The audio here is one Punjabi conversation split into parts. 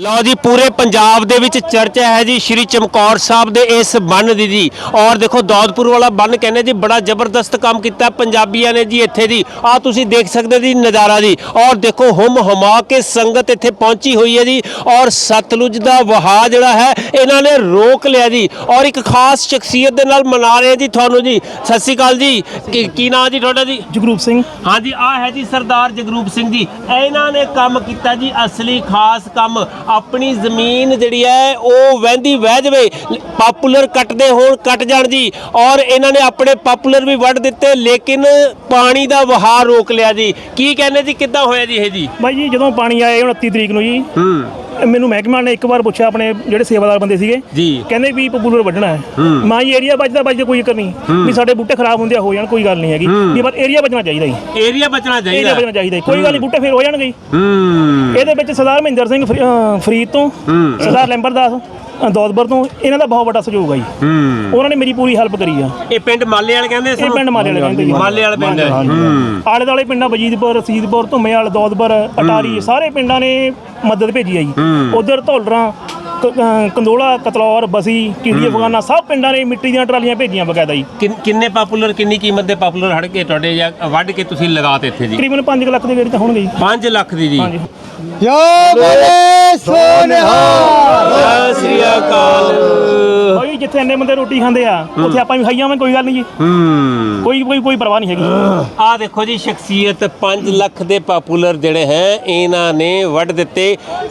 ਲਓ ਜੀ ਪੂਰੇ ਪੰਜਾਬ ਦੇ ਵਿੱਚ ਚਰਚਾ ਹੈ ਜੀ ਸ਼੍ਰੀ ਚਮਕੌਰ ਸਾਹਿਬ ਦੇ ਇਸ ਬੰਨ ਦੀ ਜੀ। ਔਰ ਦੇਖੋ ਦੌਦਪੁਰ ਵਾਲਾ ਬੰਨ ਕਹਿੰਦੇ ਜੀ ਬੜਾ ਜ਼ਬਰਦਸਤ ਕੰਮ ਕੀਤਾ ਪੰਜਾਬੀਆਂ ਨੇ ਜੀ ਇੱਥੇ ਦੀ। ਆ ਤੁਸੀਂ ਦੇਖ ਸਕਦੇ ਜੀ ਨਜ਼ਾਰਾ ਜੀ। ਔਰ ਦੇਖੋ ਹੁਮ ਹੁਮਾ ਕੇ ਸੰਗਤ ਇੱਥੇ ਪਹੁੰਚੀ ਹੋਈ ਹੈ ਜੀ। ਔਰ ਸਤਲੁਜ ਦਾ ਵਹਾਅ ਜਿਹੜਾ ਹੈ ਇਹਨਾਂ ਨੇ ਰੋਕ ਲਿਆ ਜੀ। ਔਰ ਇੱਕ ਖਾਸ ਸ਼ਖਸੀਅਤ ਦੇ ਨਾਲ ਮਨਾ ਰਹੇ ਜੀ ਤੁਹਾਨੂੰ ਜੀ। ਸਤਿ ਸ਼੍ਰੀ ਅਕਾਲ ਜੀ। ਕੀ- ਕੀ ਨਾਮ ਜੀ ਤੁਹਾਡਾ ਜੀ? ਜਗਰੂਪ ਸਿੰਘ। ਹਾਂਜੀ ਆ ਹੈ ਜੀ ਸਰਦਾਰ ਜਗਰੂਪ ਸਿੰਘ ਜੀ। ਇਹਨਾਂ ਨੇ ਕੰਮ ਕੀਤਾ ਜੀ ਅਸਲੀ ਖਾਸ ਕੰਮ। ਆਪਣੀ ਜ਼ਮੀਨ ਜਿਹੜੀ ਹੈ ਉਹ ਵਹਿੰਦੀ ਵਹਿ ਜਵੇ। ਪਾਪੂਲਰ ਕੱਟਦੇ ਹੋਣ ਕੱਟ ਜਾਣ ਜੀ। ਔਰ ਇਹਨਾਂ ਨੇ ਆਪਣੇ ਪਾਪੂਲਰ ਵੀ ਵੱਢ ਦਿੱਤੇ ਲੇਕਿਨ ਪਾਣੀ ਦਾ ਵਹਾਅ ਰੋਕ ਲਿਆ ਜੀ। ਕੀ ਕਹਿੰਦੇ ਜੀ ਕਿੱਦਾਂ ਹੋਇਆ ਜੀ ਇਹ ਜੀ? ਬਾਈ ਜੀ ਜਦੋਂ ਪਾਣੀ ਆਇਆ 29 ਤਰੀਕ ਨੂੰ ਜੀ। ਹੂੰ। ਮੈਨੂੰ ਮਹਿਕਮਾ ਨੇ ਇੱਕ ਵਾਰ ਪੁੱਛਿਆ ਆਪਣੇ ਜਿਹੜੇ ਸੇਵਾਦਾਰ ਬੰਦੇ ਸੀਗੇ ਜੀ ਕਹਿੰਦੇ ਵੀ ਪਪੂਲਰ ਵੱਢਣਾ ਹੈ। ਮਾਂ ਏਰੀਆ ਬਚਦਾ ਬਚਦਾ ਕੋਈ ਚੱਕਰ ਨਹੀਂ ਵੀ ਸਾਡੇ ਬੂਟੇ ਖਰਾਬ ਹੁੰਦੇ ਆ ਹੋ ਜਾਣ ਕੋਈ ਗੱਲ ਨਹੀਂ ਹੈਗੀ। ਵੀ ਬਸ ਏਰੀਆ ਬਚਣਾ ਚਾਹੀਦਾ ਜੀ ਏਰੀਆ ਬਚਣਾ ਏਰੀਆ ਚਾਹੀਦਾ ਬਚਣਾ ਚਾਹੀਦਾ। ਕੋਈ ਗੱਲ ਨਹੀਂ ਬੂਟੇ ਫੇਰ ਹੋ ਜਾਣਗੇ ਜੀ। ਇਹਦੇ ਵਿੱਚ ਸਰਦਾਰ ਮਹਿੰਦਰ ਸਿੰਘ ਫਰੀਦ ਤੋਂ। ਸਰਦਾਰ ਲੈਂਬਰਦਾਸ ਦੌਦਬਰ ਤੋਂ ਇਹਨਾਂ ਦਾ ਬਹੁਤ ਵੱਡਾ ਸਹਿਯੋਗ ਆ ਜੀ। ਹੂੰ। ਉਹਨਾਂ ਨੇ ਮੇਰੀ ਪੂਰੀ ਹੈਲਪ ਕਰੀ ਆ। ਇਹ ਪਿੰਡ ਮਾਲੇ ਵਾਲੇ ਕਹਿੰਦੇ ਇਹ ਪਿੰਡ ਮਾਲੇ ਵਾਲੇ ਕਹਿੰਦੇ ਜੀ। ਮਾਲੇ ਵਾਲੇ ਪਿੰਡ ਹੈ। ਹੂੰ। ਆਲੇ ਦਾਲੇ ਪਿੰਡਾਂ ਵਜੀਦਪੁਰ ਰਸੀਦਪੁਰ ਧੁੰਮੇਵਾਲ ਦੌਦਪੁਰ ਅਟਾਰੀ ਸਾਰੇ ਪਿੰਡਾਂ ਨੇ ਮਦਦ ਭੇਜੀ ਆ ਜੀ। ਉਧਰ ਧੌਲਰਾਂ ਕੰਦੋਲਾ ਕਤਲੌਰ ਬਸੀ ਕੀੜੀ ਅਫਗਾਨਾ ਸਭ ਪਿੰਡਾਂ ਨੇ ਮਿੱਟੀ ਦੀਆਂ ਟਰਾਲੀਆਂ ਭੇਜੀਆਂ ਬਕਾਇਦਾ ਜੀ ਕਿੰਨ- ਕਿੰਨੇ ਪਾਪੂਲਰ ਕਿੰਨੀ ਕੀਮਤ ਦੇ ਪਾਪੂਲਰ ਹੜ ਕੇ ਤੁਹਾਡੇ ਜਾਂ ਵੱਢ ਕੇ ਤੁਸੀਂ ਲਗਾਤੇ ਇੱਥੇ ਜੀ? ਤਕਰੀਬਨ 5 ਲੱਖ ਦੇ ਗੇੜ ਤਾਂ ਹੋਣਗੇ ਜੀ। 5 ਲੱਖ ਦੀ ਜੀ। ਹਾਂਜੀ। ਜੋ ਬੋਲੇ ਸੋਨਿਹਾ ਸਤਿ ਸ੍ਰੀ ਅਕਾਲ। ਬਾਈ ਜਿੱਥੇ ਇੰਨੇ ਬੰਦੇ ਰੋਟੀ ਖਾਂਦੇ ਆ ਉੱਥੇ ਆਪਾਂ ਵੀ ਖਾਈ ਜਾਵਾਂ ਕੋਈ ਗੱਲ ਨਹੀਂ ਜੀ। ਹੂੰ। ਕੋਈ ਕੋਈ ਕੋਈ ਪਰਵਾਹ ਨਹੀਂ ਹੈਗੀ। ਆ ਦੇਖੋ ਜੀ ਸ਼ਖਸੀਅਤ 5 ਲੱਖ ਦੇ ਪਾਪੂਲਰ ਜਿਹੜੇ ਹੈ ਇਹਨਾਂ ਨੇ ਵੱਢ ਦਿੱਤੇ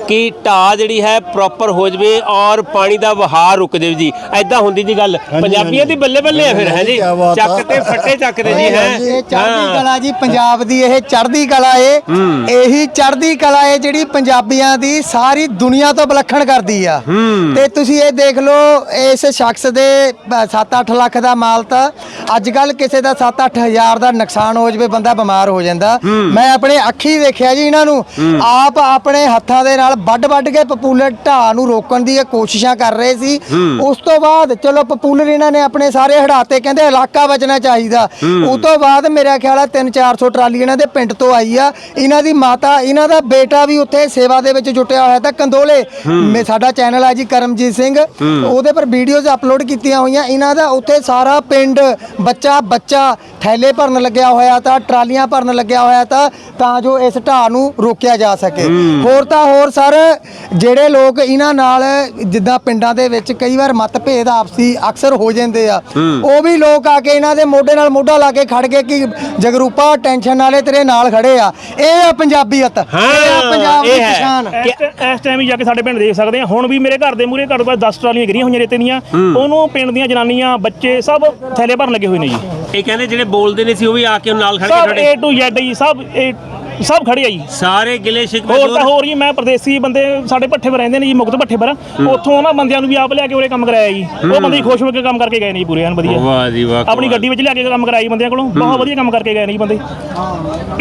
ਕਿ ਢਾਹ ਜਿਹੜੀ ਹੈ ਪ੍ਰੋਪਰ ਹੋ ਜਵੇ ਔਰ ਪਾਣੀ ਦਾ ਵਹਾਅ ਰੁਕ ਜਾਵੇ ਜੀ। ਐਦਾਂ ਹੁੰਦੀ ਜੀ ਗੱਲ। ਪੰਜਾਬੀਆਂ ਦੀ ਬੱਲੇ ਬੱਲੇ ਆ ਫਿਰ ਹੈ ਜੀ। ਚੱਕ ਤੇ ਫੱਟੇ ਚੱਕਦੇ ਜੀ ਹੈ? ਚੜ੍ਹਦੀ ਕਲਾ ਜੀ ਪੰਜਾਬ ਦੀ ਇਹ ਚੜ੍ਹਦੀ ਕਲਾ ਏ। ਇਹੀ ਚੜ੍ਹਦੀ ਕਲਾ ਏ ਜਿਹੜੀ ਪੰਜਾਬੀਆਂ ਦੀ ਸਾਰੀ ਦੁਨੀਆ ਤੋਂ ਵਿਲੱਖਣ ਕਰਦੀ ਆ। ਤੇ ਤੁਸੀਂ ਇਹ ਦੇਖ ਲਓ ਇਸ ਸ਼ਖਸ ਦੇ 7-8 ਲੱਖ ਦਾ ਮਾਲ ਤਾਂ ਅੱਜ ਕੱਲ ਕਿਸੇ ਦਾ 7-8 ਹਜ਼ਾਰ ਦਾ ਨੁਕਸਾਨ ਹੋ ਜਵੇ ਬੰਦਾ ਬਿਮਾਰ ਹੋ ਜਾਂਦਾ। ਮੈਂ ਆਪਣੇ ਅੱਖੀ ਦੇਖਿਆ ਜੀ ਇਹਨਾਂ ਨੂੰ। ਆਪ ਆਪਣੇ ਹੱਥਾਂ ਦੇ ਨਾਲ ਵੱਡ-ਵੱਡ ਕੇ ਪਪੂਲਰ ਢਾਹ ਨੂੰ ਰੋਕਣ ਦੀ ਇਹ ਕੋਸ਼ਿਸ਼ਾਂ ਕਰ ਰਹੇ ਸੀ। ਉਸ ਤੋਂ ਬਾਅਦ ਚਲੋ ਪਪੂਲਰ ਇਹਨਾਂ ਨੇ ਆਪਣੇ ਸਾਰੇ ਹੜਾਤੇ ਕਹਿੰਦੇ ਇਲਾਕਾ ਬਚਣਾ ਚਾਹੀਦਾ। ਉਸ ਤੋਂ ਬਾਅਦ ਮੇਰਾ ਖਿਆਲ ਆ 3-400 ਟਰਾਲੀ ਇਹਨਾਂ ਦੇ ਪਿੰਡ ਤੋਂ ਆਈ ਆ। ਇਹਨਾਂ ਦੀ ਮਾਤਾ ਇਹਨਾਂ ਦਾ ਬੇਟਾ ਵੀ ਉੱਥੇ ਸੇਵਾ ਦੇ ਵਿੱਚ ਜੁਟਿਆ ਹੋਇਆ ਤਾਂ ਕੰਦੋਲੇ। ਮੇ ਸਾਡਾ ਚੈਨਲ ਆ ਜੀ ਕਰਮਜੀਤ ਸਿੰਘ। ਉਹਦੇ ਪਰ ਵੀਡੀਓਜ਼ ਅਪਲੋਡ ਕੀਤੀਆਂ ਹੋਈਆਂ। ਇਹਨਾਂ ਦਾ ਉੱਥੇ ਸਾਰਾ ਪਿੰਡ ਬੱਚਾ ਬੱਚਾ ਥੈਲੇ ਭਰਨ ਲੱਗਿਆ ਹੋਇਆ ਤਾਂ ਟਰਾਲੀਆਂ ਭਰਨ ਲੱਗਿਆ ਹੋਇਆ ਤਾਂ ਤਾਂ ਜੋ ਇਸ ਢਾਹ ਨੂੰ ਰੋਕਿਆ ਜਾ ਸਕੇ। ਹੋਰ ਤਾਂ ਹੋਰ ਸਰ ਜਿਹੜੇ ਲੋਕ ਇਹਨਾਂ ਨਾਲ ਜਿੱਦਾਂ ਪਿੰਡਾਂ ਦੇ ਵਿੱਚ ਕਈ ਵਾਰ ਮਤਭੇਦ ਆਪਸੀ ਅਕਸਰ ਹੋ ਜਾਂਦੇ ਆ। ਉਹ ਵੀ ਲੋਕ ਆ ਕੇ ਇਹਨਾਂ ਦੇ ਮੋਢੇ ਨਾਲ ਮੋਢਾ ਲਾ ਕੇ ਖੜ ਗਏ ਕਿ ਜਗਰੂਪਾ ਟੈਨਸ਼ਨ ਵਾਲੇ ਤੇਰੇ ਨਾਲ ਖੜੇ ਆ। ਇਹ ਆ ਪੰਜਾਬੀਅਤ। ਇਹ ਆ ਹਾਂ, ਪੰਜਾਬ ਦੀ। ਪਛਾਣ। ਇਸ ਟਾਈਮ ਹੀ ਜਾ ਕੇ ਸਾਡੇ ਪਿੰਡ ਦੇਖ ਸਕਦੇ ਆ। ਹੁਣ ਵੀ ਮੇਰੇ ਘਰ ਦੇ ਮੂਹਰੇ ਘੱਟੋ ਘੱਟ 10 ਟਰਾਲੀਆਂ ਗਿਰੀਆਂ ਹੋਈਆਂ ਰੇਤੇ ਦੀਆਂ। ਉਹਨੂੰ ਪਿੰਡ ਦੀਆਂ ਜਨਾਨੀਆਂ ਬੱਚੇ ਸਭ ਥੈਲੇ ਭਰਨ ਲੱਗੇ ਹੋਏ ਨੇ ਜੀ। ਇਹ ਕਹਿੰਦੇ ਜਿਹੜੇ ਬੋਲਦੇ ਨੇ ਸੀ ਉਹ ਵੀ ਆ ਕੇ ਨਾਲ ਖੜ ਕੇ ਸਭ A to Z ਜੀ ਸਭ ਇਹ ਸਭ ਖੜੇ ਆ ਜੀ। ਸਾਰੇ ਗਿਲੇ ਸ਼ਿਕਵੇ ਹੋਰ ਤਾਂ ਹੋਰ ਜੀ ਮੈਂ ਪ੍ਰਦੇਸੀ ਬੰਦੇ ਸਾਡੇ ਪੱਠੇ ਪਰ ਰਹਿੰਦੇ ਨੇ ਜੀ ਮੁਕਤ ਪੱਠੇ ਪਰ। ਉੱਥੋਂ ਉਹਨਾਂ ਬੰਦਿਆਂ ਨੂੰ ਵੀ ਆਪ ਲਿਆ ਕੇ ਉਰੇ ਕੰਮ ਕਰਾਇਆ ਜੀ। ਉਹ ਬੰਦੇ ਖੁਸ਼ ਹੋ ਕੇ ਕੰਮ ਕਰਕੇ ਗਏ ਨੇ ਜੀ ਪੂਰੇ ਐਨ ਵਧੀਆ। ਵਾਹ ਜੀ ਵਾਹ ਆਪਣੀ ਗੱਡੀ ਵਿੱਚ ਲਿਆ ਕੇ ਕੰਮ ਕਰਾਈ ਬੰਦਿਆਂ ਕੋਲੋਂ। ਬਹੁਤ ਵਧੀਆ ਕੰਮ ਕਰਕੇ ਗਏ ਨੇ ਜੀ ਬੰਦੇ।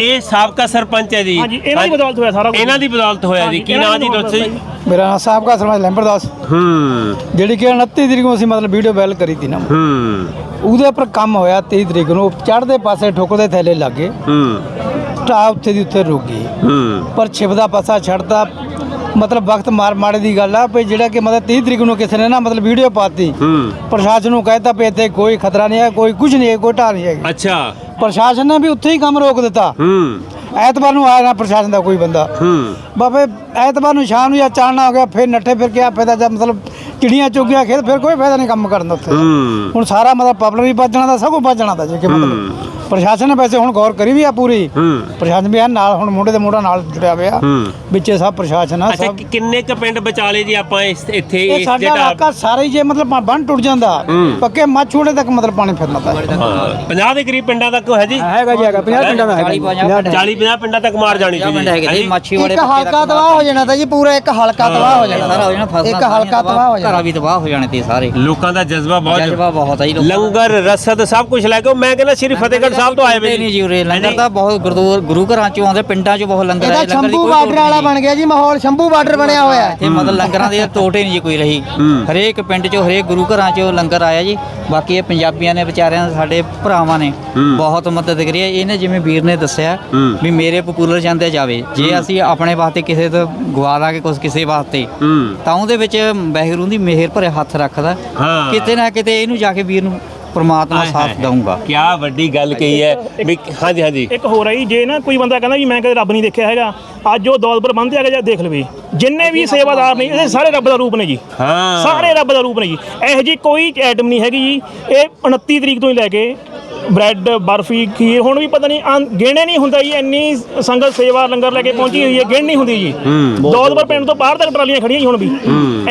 ਇਹ ਸਾਬਕਾ ਸਰਪੰਚ ਹੈ ਜੀ। ਹਾਂਜੀ ਇਹਨਾਂ ਦੀ ਬਦੌਲਤ ਹੋਇਆ ਸਾਰਾ ਕੁਝ। ਇਹਨਾਂ ਦੀ ਬਦੌਲਤ ਹੋਇਆ ਜੀ। ਕੀ ਨਾਂ ਦੀ ਜੀ ਦੱਸੋ ਜੀ। ਮੇਰਾ ਨਾਮ ਸਾਬਕਾ ਸਰਪੰਚ ਲੈਂਬਰਦਾਸ ਹੂੰ। ਜਿਹੜੀ ਕਿ 29 ਤਰੀਕ ਨੂੰ ਅਸੀਂ ਮਤਲਬ ਵੀਡੀਓ ਵੈਲ ਕਰੀ ਤੀ ਨਾ। ਹੂੰ। ਉਹਦੇ ਉੱਪਰ ਕੰਮ ਹੋਇਆ 23 ਤਰੀਕ ਨੂੰ। ਚੜ੍ਹਦੇ ਪਾਸੇ ਠੁਕਦੇ ਥੈਲੇ ਲੱਗੇ। ਹੂੰ। ਢਾਹ ਉੱਥੇ ਦੀ ਉੱਥੇ ਰੁਕ ਗਈ। ਹੂੰ। ਪਰ ਛਿਪਦਾ ਪਾਸਾ ਛੱਡਦਾ ਮਤਲਬ ਵਕਤ ਮਾਰ ਮਾੜੇ ਦੀ ਗੱਲ ਆ ਵੀ ਜਿਹੜਾ ਕਿ ਮਤਲਬ 30 ਤਰੀਕ ਨੂੰ ਕਿਸੇ ਨੇ ਨਾ ਮਤਲਬ ਵੀਡੀਓ ਪਾਤੀ। ਹੂੰ। ਪ੍ਰਸ਼ਾਸਨ ਨੂੰ ਕਹਿਤਾ ਵੀ ਇੱਥੇ ਕੋਈ ਖਤਰਾ ਨਹੀਂ ਹੈ ਕੋਈ ਕੁਝ ਨਹੀਂ ਹੈ ਕੋਈ ਢਾਹ ਨਹੀਂ ਹੈਗੀ। ਅੱਛਾ। ਪ੍ਰਸ਼ਾਸਨ ਨੇ ਵੀ ਉੱਥੇ ਹੀ ਕੰਮ ਰੋਕ ਦਿੱਤਾ। ਹੂੰ। ਐਤਵਾਰ ਨੂੰ ਆਇਆ ਨਾ ਪ੍ਰਸ਼ਾਸਨ ਦਾ ਕੋਈ ਬੰਦਾ। ਹੂੰ। ਬਾਬੇ ਐਤਵਾਰ ਨੂੰ ਸ਼ਾਮ ਨੂੰ ਜਾਂ ਚਾਨਣਾ ਹੋ ਗਿਆ ਫਿਰ ਨੱਠੇ ਫਿਰ ਗਿਆ ਫਾਇਦਾ ਜਦ ਮਤਲਬ ਚਿੜੀਆਂ ਚੁੱਕ ਗਿਆ ਖੇਤ ਫਿਰ ਕੋਈ ਫਾਇਦਾ ਨਹੀਂ ਕੰਮ ਕਰਨ ਦਾ ਉੱਥੇ। ਹੂੰ। ਹੁਣ ਸਾਰਾ ਮਤਲਬ ਪਬਲਿਕ ਵੀ ਬਚਣਾ ਦਾ ਸਭ ਕੁਝ ਬਚਣਾ ਦਾ ਜੇ ਕਿ ਮਤਲਬ। ਪ੍ਰਸ਼ਾਸਨ ਨੇ ਵੈਸੇ ਹੁਣ ਗੌਰ ਕਰੀ ਵੀ ਆ ਪੂਰੀ। ਹੂੰ। ਪ੍ਰਸ਼ਾਸਨ ਵੀ ਆ ਨਾਲ ਹੁਣ ਮੁੰਡੇ ਦੇ ਮੋਢਾ ਨਾਲ ਜੁੜਿਆ ਹੋਇਆ। ਹੂੰ। ਵਿੱਚੇ ਸਭ ਪ੍ਰਸ਼ਾਸਨ ਆ ਅੱਛਾ ਸਭ ਕਿ- ਕਿੰਨੇ ਕ ਪਿੰਡ ਬਚਾਲੇ ਜੀ ਆਪਾਂ ਇਸ ਇੱਥੇ ਇਹ ਇਸ ਸਾਡਾ ਜਿਹੜਾ ਇਲਾਕਾ ਸਾਰਾ ਹੀ ਜੇ ਮਤਲਬ ਬੰਨ ਟੁੱਟ ਜਾਂਦਾ ਪੱਕੇ ਮੱਛੂੜੇ ਤੱਕ ਮਤਲਬ ਪਾਣੀ ਫਿਰਨਾ ਪੈ 50 ਦੇ ਕਰੀਬ ਪਿੰਡਾਂ ਤੱਕ ਹੈ ਜੀ? ਹੈਗਾ ਜੀ ਹੈਗਾ 50 ਪਿੰਡਾਂ ਦਾ ਹੈਗਾ 40 50 ਪਿੰਡਾਂ ਤੱਕ ਮਾਰ ਜਾਣੀ ਸੀ ਪਿੰਡ ਹੈਗੇ ਜੀ ਮਾਛੀ ਵਾਲੇ ਇੱਕ ਹਲਕਾ ਤਬਾਹ ਹੋ ਜਾਣਾ ਤਾਂ ਜੀ ਪੂਰਾ ਇੱਕ ਹਲਕਾ ਤਬਾਹ ਹੋ ਜਾਣਾ। ਸਾਰਾ ਹੋ ਜਾਣਾ ਫਸਲਾਂ ਇੱਕ ਹਲਕਾ ਤਬਾਹ ਹੋ ਘਰਾਂ ਜਾਣਾ। ਵੀ ਤਬਾਹ ਹੋ ਜਾਣੇ ਤੇ ਸਾਰੇ। ਲੋਕਾਂ ਦਾ ਜਜ਼ਬਾ ਬਹੁਤ ਜਜ਼ਬਾ ਬਹੁਤ ਹੈ ਜੀ ਲੋਕਾਂ ਦਾ। ਲੰਗਰ ਰਸਦ ਸਭ ਕੁਝ ਲੈ ਕੇ ਉਹ ਮੈਂ ਕਹਿੰਦਾ ਸ਼੍ਰੀ ਫਤਿਹਗੜ੍ਹ ਫਤਿਹਗੜ੍ਹ ਸਾਹਿਬ ਤੋਂ ਆਏ ਵੇ ਨਹੀਂ ਜੀ ਉਰੇ ਲੰਗਰ ਤਾਂ ਬਹੁਤ ਗੁਰਦੁਆਰ ਗੁਰੂ ਘਰਾਂ ਚੋਂ ਆਉਂਦੇ ਪਿੰਡਾਂ ਚੋਂ ਬਹੁਤ ਲੰਗਰ ਇਹਦਾ ਆਏ ਸ਼ੰਭੂ ਬਾਰਡਰ ਵਾਲਾ ਬਣ ਗਿਆ ਜੀ ਮਾਹੌਲ ਸ਼ੰਭੂ ਬਾਰਡਰ ਬਣਿਆ ਹੋਇਆ ਹੈ। ਇੱਥੇ ਮਤਲਬ ਲੰਗਰਾਂ ਦੀ ਤੋਟੇ ਨਹੀਂ ਜੀ ਕੋਈ ਰਹੀ। ਹਰੇਕ ਪਿੰਡ ਚੋਂ ਹਰੇਕ ਗੁਰੂ ਘਰਾਂ ਚੋਂ ਲੰਗਰ ਆਇਆ ਜੀ। ਬਾਕੀ ਇਹ ਪੰਜਾਬੀਆਂ ਨੇ ਵਿਚਾਰਿਆਂ ਨੇ ਸਾਡੇ ਭਰਾਵਾਂ ਨੇ ਬਹੁਤ ਮਦਦ ਕਰੀ ਹੈ। ਇਹਨੇ ਜਿਵੇਂ ਵੀਰ ਨੇ ਦੱਸਿਆ ਵੀ ਮੇਰੇ ਪਪੂਲਰ ਜਾਂਦੇ ਜਾਵੇ ਜੇ ਅਸੀਂ ਆਪਣੇ ਵਾਸਤੇ ਕਿਸੇ ਤੋਂ ਗਵਾ ਲਾਂਗੇ ਕੁਝ ਕਿਸੇ ਵਾਸਤੇ ਹੂੰ। ਤਾਂ ਉਹਦੇ ਵਿੱਚ ਵਾਹਿਗੁਰੂ ਦੀ ਮਿਹਰ ਭਰੇ ਹੱਥ ਰੱਖਦਾ। ਹਾਂ। ਕਿਤੇ ਨਾ ਕਿਤੇ ਇਹਨੂੰ ਜਾ ਕੇ ਵੀਰ ਨੂੰ ਪ੍ਰਮਾਤਮਾ ਸਾਥ ਦਊਗਾ। ਕੀ ਵੱਡੀ ਗੱਲ ਕਹੀ ਹੈ। ਵੀ ਹਾਂਜੀ ਹਾਂਜੀ। ਇੱਕ ਹੋਰ ਆਈ ਜੇ ਨਾ ਕੋਈ ਬੰਦਾ ਕਹਿੰਦਾ ਵੀ ਮੈਂ ਕਦੇ ਰੱਬ ਨਹੀਂ ਦੇਖਿਆ ਹੈਗਾ ਅੱਜ ਉਹ ਦੌਲਤਪੁਰ ਬੰਦ ਆ ਕੇ ਜਾ ਦੇਖ ਲਵੇ। ਜਿੰਨੇ ਵੀ ਸੇਵਾਦਾਰ ਨੇ ਇਹ ਸਾਰੇ ਰੱਬ ਦਾ ਰੂਪ ਨੇ ਜੀ। ਹਾਂ। ਸਾਰੇ ਰੱਬ ਦਾ ਰੂਪ ਨੇ ਜੀ। ਇਹੋ ਜੀ ਕੋਈ ਆਈਟਮ ਨਹੀਂ ਹੈਗੀ ਜੀ। ਇਹ 29 ਤਰੀਕ ਤੋਂ ਹੀ ਲੈ ਕੇ ਬ੍ਰੈਡ ਬਰਫੀ ਖੀਰ ਹੁਣ ਵੀ ਪਤਾ ਨਹੀਂ ਗਿਣੇ ਨਹੀਂ ਹੁੰਦਾ ਜੀ ਇੰਨੀ ਸੰਗਤ ਸੇਵਾ ਲੰਗਰ ਲੈ ਕੇ ਪਹੁੰਚੀ ਹੋਈ ਹੈ ਗਿਣ ਨਹੀਂ ਹੁੰਦੀ ਜੀ। ਦੌਲਤਪੁਰ ਪਿੰਡ ਤੋਂ ਬਾਹਰ ਤੱਕ ਟਰਾਲੀਆਂ ਖੜੀਆਂ ਜੀ ਹੁਣ ਵੀ।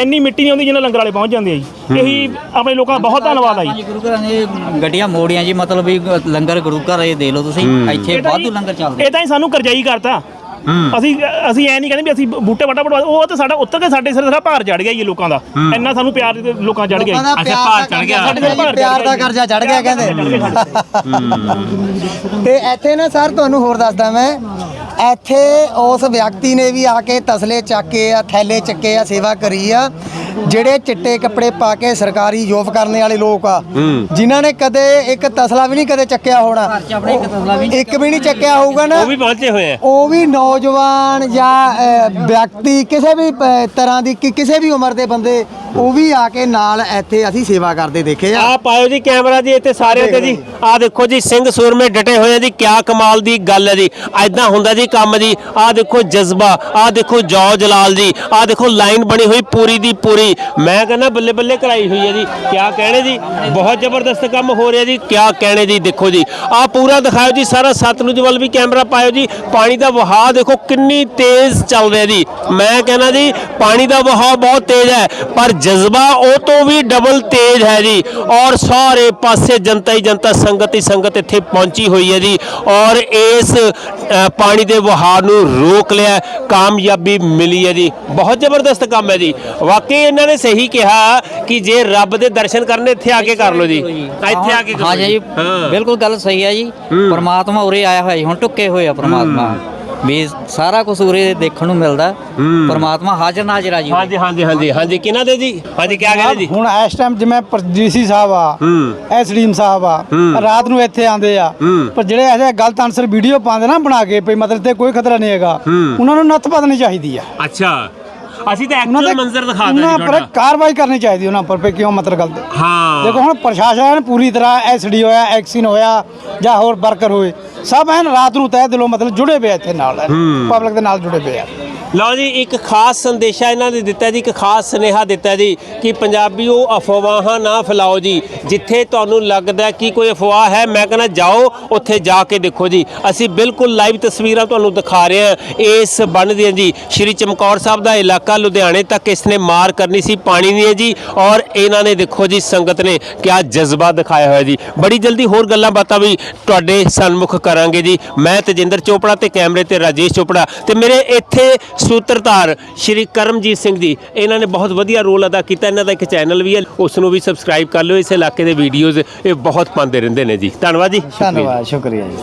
ਇੰਨੀ ਮਿੱਟੀ ਨਹੀਂ ਆਉਂਦੀ ਜਿੰਨਾ ਲੰਗਰ ਵਾਲੇ ਪਹੁੰਚ ਜਾਂਦੇ ਆ ਜੀ। ਇਹੀ ਆਪਣੇ ਲੋਕਾਂ ਦਾ ਬਹੁਤ ਧੰਨਵਾਦ ਆ ਜੀ। ਗੁਰੂ ਘਰਾਂ ਨੇ ਗੱਡੀਆਂ ਮੋੜੀਆਂ ਜੀ ਮਤਲਬ ਵੀ ਲੰਗਰ ਗੁਰੂ ਘਰ ਇਹ ਦੇ ਲਓ ਤੁਸੀਂ ਇੱਥੇ ਵਾਧੂ ਲੰਗਰ ਚੱਲਦੇ ਇਹ ਤਾਂ ਹੀ ਸਾਨੂੰ ਕਰਜਾਈ ਕਰਤਾ। ਅਸੀਂ ਅਸੀਂ ਐ ਨਹੀਂ ਕਹਿੰਦੇ ਵੀ ਅਸੀਂ ਬੂਟੇ ਵਟਾ ਵਟਵਾ ਉਹ ਤਾਂ ਸਾਡਾ ਉੱਤਰ ਕੇ ਸਾਡੇ ਸਿਰ ਦਾ ਭਾਰ ਚੜ ਗਿਆ ਜੀ ਲੋਕਾਂ ਦਾ। ਇੰਨਾ ਸਾਨੂੰ ਪਿਆਰ ਦੇ ਲੋਕਾਂ ਚੜ ਗਿਆ। ਅੱਛਾ, ਭਾਰ ਦਾ ਚੜ੍ਹ ਗਿਆ। ਸਾਡੇ ਤੇ ਜੀ। ਪਿਆਰ ਦਾ ਕਰਜ਼ਾ ਚੜ ਗਿਆ ਕਹਿੰਦੇ। ਤੇ ਇੱਥੇ ਨਾ ਸਰ ਤੁਹਾਨੂੰ ਹੋਰ ਦੱਸਦਾ ਮੈਂ ਇੱਥੇ ਉਸ ਵਿਅਕਤੀ ਨੇ ਵੀ ਆ ਕੇ ਤਸਲੇ ਚੱਕ ਕੇ ਆ ਥੈਲੇ ਚੱਕੇ ਆ ਸੇਵਾ ਕਰੀ ਆ ਜਿਹੜੇ ਚਿੱਟੇ ਕੱਪੜੇ ਪਾ ਕੇ ਸਰਕਾਰੀ ਜੋਬ ਕਰਨ ਵਾਲੇ ਲੋਕ ਆ ਜਿਨ੍ਹਾਂ ਨੇ ਕਦੇ ਇੱਕ ਤਸਲਾ ਵੀ ਨਹੀਂ ਕਦੇ ਚੱਕਿਆ ਹੋਣਾ। ਵੀ ਨਹੀਂ ਇੱਕ ਵੀ ਨਹੀਂ ਚੱਕਿਆ ਹੋਊਗਾ ਨਾ। ਉਹ ਵੀ ਪਹੁੰਚੇ ਹੋਏ ਆ। ਉਹ ਵੀ ਨੌਜਵਾਨ ਜਾਂ ਵਿਅਕਤੀ ਕਿਸੇ ਵੀ ਤਰ੍ਹਾਂ ਦੀ ਕਿਸੇ ਵੀ ਉਮਰ ਦੇ ਬੰਦੇ ਉਹ ਵੀ ਆ ਕੇ ਨਾਲ ਇੱਥੇ ਅਸੀਂ ਸੇਵਾ ਕਰਦੇ ਦੇਖੇ ਆ। ਆ ਪਾਇਓ ਜੀ ਕੈਮਰਾ ਜੀ ਇੱਥੇ ਸਾਰਿਆਂ ਤੇ ਜੀ। ਆ ਦੇਖੋ ਜੀ ਸਿੰਘ ਸੂਰਮੇ ਡਟੇ ਹੋਏ ਆ ਜੀ ਕਿਆ ਕਮਾਲ ਦੀ ਗੱਲ ਹੈ ਜੀ। ਐਦਾਂ ਹੁੰਦਾ ਜੀ ਕੰਮ ਜੀ। ਆ ਦੇਖੋ ਜਜ਼ਬਾ ਆ ਦੇਖੋ ਜੌ ਜਲਾਲ ਜੀ। ਆ ਦੇਖੋ ਲਾਈਨ ਬਣੀ ਹੋਈ ਪੂਰੀ ਦੀ ਪੂਰੀ। ਮੈਂ ਕਹਿੰਦਾ ਬੱਲੇ ਬੱਲੇ ਕਰਾਈ ਹੋਈ ਹੈ ਜੀ। ਕਿਆ ਕਹਿਣੇ ਜੀ? ਬਹੁਤ ਜ਼ਬਰਦਸਤ ਕੰਮ ਹੋ ਰਿਹਾ ਜੀ। ਕਿਆ ਕਹਿਣੇ ਜੀ? ਦੇਖੋ ਜੀ। ਆ ਪੂਰਾ ਦਿਖਾਓ ਜੀ। ਸਾਰਾ ਸਤਲੁਜ ਵੱਲ ਵੀ ਕੈਮਰਾ ਪਾਇਓ ਜੀ। ਪਾਣੀ ਦਾ ਵਹਾਅ ਦੇਖੋ ਕਿੰਨੀ ਤੇਜ਼ ਚੱਲ ਰਿਹਾ ਜੀ। ਮੈਂ ਕਹਿੰਦਾ ਜੀ ਪਾਣੀ ਦਾ ਵਹਾਅ ਬਹੁਤ ਤੇਜ਼ ਹੈ। ਪਰ ਜਜ਼ਬਾ ਉਹ ਤੋਂ ਵੀ ਡਬਲ ਤੇਜ਼ ਹੈ ਜੀ। ਔਰ ਸਾਰੇ ਪਾਸੇ ਜਨਤਾ ਹੀ ਜਨਤਾ ਸੰਗਤ ਹੀ ਸੰਗਤ ਇੱਥੇ ਪਹੁੰਚੀ ਹੋਈ ਹੈ ਜੀ। ਔਰ ਇਸ ਪਾਣੀ ਦੇ ਵਹਾਅ ਨੂੰ ਰੋਕ ਲਿਆ ਕਾਮਯਾਬੀ ਮਿਲੀ ਹੈ ਜੀ। ਬਹੁਤ ਜ਼ਬਰਦਸਤ ਕੰਮ ਹੈ ਜੀ। ਵਾਕਈ ਇਹਨਾਂ ਨੇ ਸਹੀ ਕਿਹਾ ਕਿ ਜੇ ਰੱਬ ਦੇ ਦਰਸ਼ਨ ਕਰਨੇ ਇੱਥੇ ਆ ਕੇ ਕਰ ਲਓ ਜੀ। ਇੱਥੇ ਆ ਕੇ ਹਾਂ ਜੀ। ਬਿਲਕੁਲ ਗੱਲ ਸਹੀ ਹੈ ਜੀ। ਪਰਮਾਤਮਾ ਉਰੇ ਆਇਆ ਹੋਇਆ ਜੀ। ਹੁਣ ਟੁੱਕੇ ਹੋਏ ਆ ਪਰਮਾਤਮਾ। ਵੀ ਸਾਰਾ ਕੁਝ ਉਰੇ ਦੇਖਣ ਨੂੰ ਮਿਲਦਾ। ਪਰਮਾਤਮਾ ਹਾਜ਼ਰ ਨਾਜ਼ਰ ਆ ਜੀ ਹਾਂਜੀ ਹਾਂਜੀ ਹਾਂਜੀ ਹਾਂਜੀ। ਕਿਹਨਾਂ ਦੇ ਜੀ? ਹਾਂਜੀ ਕਿਆ ਕਹਿੰਦੇ ਜੀ? ਹੁਣ ਇਸ ਟਾਈਮ ਜਿਵੇਂ ਡੀਸੀ ਸਾਹਿਬ ਆ ਐਸਡੀਐਮ ਸਾਹਿਬ ਆ ਰਾਤ ਨੂੰ ਇੱਥੇ ਆਉਂਦੇ ਆ। ਪਰ ਜਿਹੜੇ ਐਸੇ ਗਲਤ ਆਨਸਰ ਵੀਡੀਓ ਪਾਉਂਦੇ ਨਾ ਬਣਾ ਕੇ ਭਈ ਮਤਲਬ ਤੇ ਕੋਈ ਖਤਰਾ ਨਹੀਂ ਹੈਗਾ। ਉਹਨਾਂ ਨੂੰ ਨੱਥ ਪਤਨੀ ਚਾਹੀਦੀ ਆ। ਅੱਛਾ। ਅਸੀਂ ਤਾਂ ਉਹਨਾਂ ਐਕਚੁਅਲ ਮੰਜ਼ਰ ਦਿਖਾ ਉਹਨਾਂ ਦਿੰਦੇ ਪਰ ਕਾਰਵਾਈ ਕਰਨੀ ਚਾਹੀਦੀ ਉਹਨਾਂ ਪਰ ਕਿਉਂ ਮਤਲਬ ਗਲਤ? ਹਾਂ। ਦੇਖੋ ਹੁਣ ਪ੍ਰਸ਼ਾਸਨ ਪੂਰੀ ਤਰ੍ਹਾਂ ਐਸਡੀ ਹੋਇਆ ਐਕਸਿਨ ਹੋਇਆ ਜਾਂ ਹੋਰ ਵਰਕਰ ਹੋਏ ਸਭ ਐਨ ਰਾਤ ਨੂੰ ਤਹਿ ਦਿਲੋਂ ਮਤਲਬ ਜੁੜੇ ਇੱਥੇ ਨਾਲ ਪਬਲਿਕ ਦੇ ਨਾਲ ਜੁੜੇ ਪਏ ਆ। ਲਓ ਜੀ, ਇੱਕ ਖਾਸ ਸੰਦੇਸ਼ਾ ਇਹਨਾਂ ਨੇ ਦਿੱਤਾ ਜੀ, ਇੱਕ ਖਾਸ ਸੁਨੇਹਾ ਦਿੱਤਾ ਜੀ ਕਿ ਪੰਜਾਬੀਓ ਅਫਵਾਹਾਂ ਨਾ ਫੈਲਾਓ ਜੀ। ਜਿੱਥੇ ਤੁਹਾਨੂੰ ਲੱਗਦਾ ਕਿ ਕੋਈ ਅਫਵਾਹ ਹੈ, ਮੈਂ ਕਹਿੰਦਾ ਜਾਓ, ਉੱਥੇ ਜਾ ਕੇ ਦੇਖੋ ਜੀ। ਅਸੀਂ ਬਿਲਕੁਲ ਲਾਈਵ ਤਸਵੀਰਾਂ ਤੁਹਾਨੂੰ ਦਿਖਾ ਰਹੇ ਹਾਂ। ਇਸ ਬੰਨ ਦੀਆਂ ਜੀ, ਸ਼੍ਰੀ ਚਮਕੌਰ ਸਾਹਿਬ ਦਾ ਇਲਾਕਾ ਲੁਧਿਆਣੇ ਤੱਕ ਇਸ ਨੇ ਮਾਰ ਕਰਨੀ ਸੀ, ਪਾਣੀ ਦੀ ਜੀ। ਔਰ ਇਹਨਾਂ ਨੇ ਦੇਖੋ ਜੀ, ਸੰਗਤ ਨੇ ਕਿਆ ਜਜ਼ਬਾ ਦਿਖਾਇਆ ਹੋਇਆ ਜੀ। ਬੜੀ ਜਲਦੀ ਹੋਰ ਗੱਲਾਂ ਬਾਤਾਂ ਵੀ ਤੁਹਾਡੇ ਸਨਮੁਖ ਕਰਾਂਗੇ ਜੀ। ਮੈਂ ਤਜਿੰਦਰ ਚੋਪੜਾ ਤੇ ਕੈਮਰੇ ਤੇ ਰਾਜੇਸ਼ ਚੋਪੜਾ। ਤੇ ਮੇਰੇ ਇੱਥੇ ਸੂਤਰਧਾਰ ਸ਼੍ਰੀ ਕਰਮਜੀਤ ਸਿੰਘ ਜੀ। ਇਹਨਾਂ ਨੇ ਬਹੁਤ ਵਧੀਆ ਰੋਲ ਅਦਾ ਕੀਤਾ। ਇਹਨਾਂ ਦਾ ਇੱਕ ਚੈਨਲ ਵੀ ਹੈ। ਉਸ ਨੂੰ ਵੀ ਸਬਸਕ੍ਰਾਈਬ ਕਰ ਲਿਓ। ਇਸ ਇਲਾਕੇ ਦੇ ਵੀਡੀਓਜ਼ ਇਹ ਬਹੁਤ ਪਾਉਂਦੇ ਰਹਿੰਦੇ ਨੇ ਜੀ। ਧੰਨਵਾਦ ਜੀ। ਧੰਨਵਾਦ। ਸ਼ੁਕਰੀਆ ਜੀ।